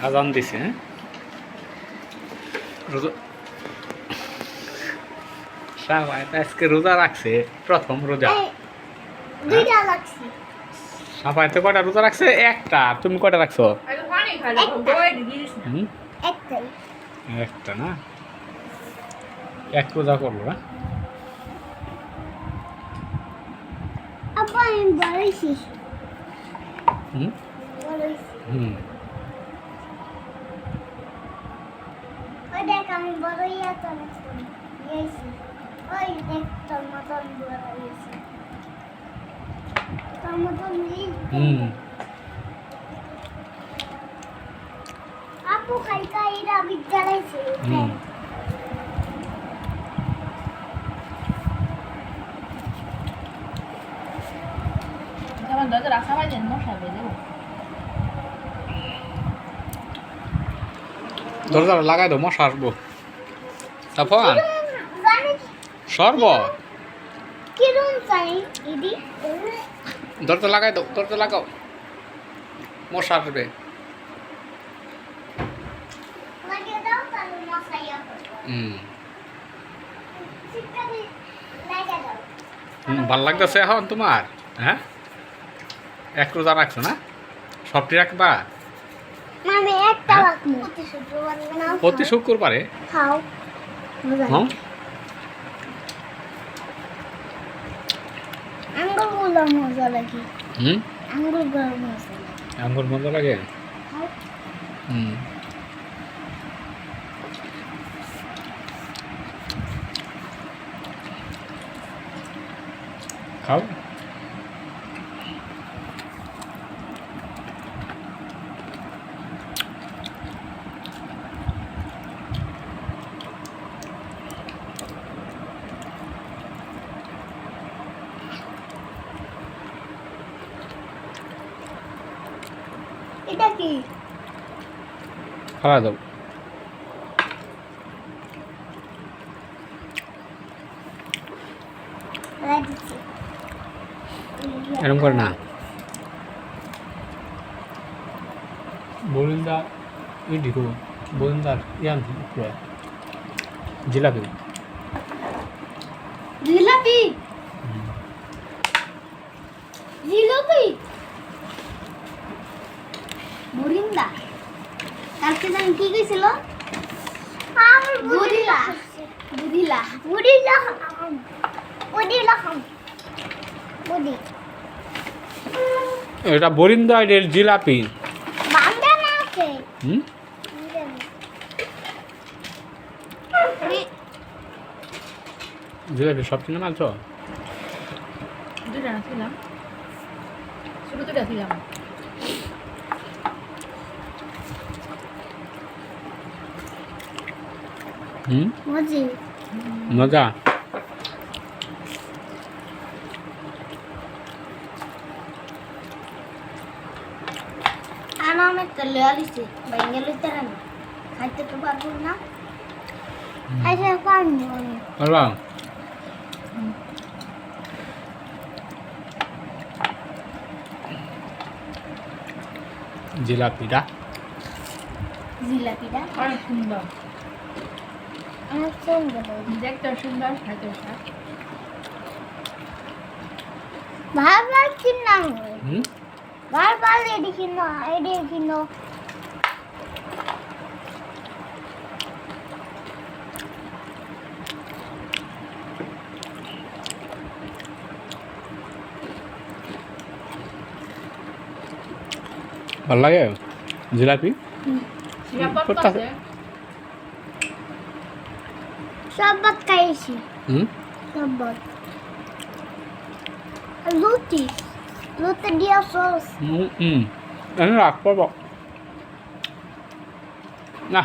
আজান দিছে হ্যাঁ? রোজা সাবাই আজকে রোজা রাখছে প্রথম রোজা। দুইটা লাগছে তো কয়টা রোজা রাখছে? একটা তুমি কয়টা রাখছো? একটা। না? এক রোজা করল না বলেছি। হুম? হুম ওই দেখ আমি বড় ইয়া তো নিয়েছি। ওই দেখ তোর মতন বড় হয়েছে। তোর মতন হুম। আপু কালকা এরা বিদ্যালয় ছিল রাখা হয় যেন মশা বেঁধে দরজা লাগাই দাও মশা আসব। চাই দিদি দরজা লাগাই দাও দরজা লাগাও। মশা আসবে। ভালো লাগতেছে এখন তোমার হ্যাঁ? এক রোজা রাখছো না? সবটি রাখবা? একটা হ্যাঁ? প্রতি শুক্রবার? খাও। হ্যাঁ আঙ্গুরগুলো মজা লাগে হুম মজা লাগে আঙ্গুর মজা লাগে খাও হুম খাও এটা কি? খাওয়া দাও। এরকম করে না। বলিন্দা ই ঢিকো বলিন্দার ইয়ান জিলাপি? জিলাপি জিলাপি বরিন্দা কালকে জানি কি কইছিল? বুড়িলা বুড়িলা। বুড়িলা বুড়িলা। বুড়ি এটা বরিন্দা এর জিলাপি। বান্দা না আছে হুম? জিলাপি সব কিনে মালছো দুটা না ছিলাম দুটা ছিলাম মজি। মজা? আনা আমি তেলে আলিছি বাইঙ্গে লইতে না। খাইতে তো পারব না। খাইতে পারব পারবা? জিলাপিটা। জিলাপিটা। অনেক অনেক সুন্দর। দেখতে সুন্দর খাইতে বারবার কিনলাম বারবার এডি কিনো এডি কিনো ভালো লাগে? জিলাপি? নিরাপদ ভাত খাইছি। হুম? শরবত। লুটি লুটি দিয়া সস। হুম হুম। এনে রাখ পাবো না।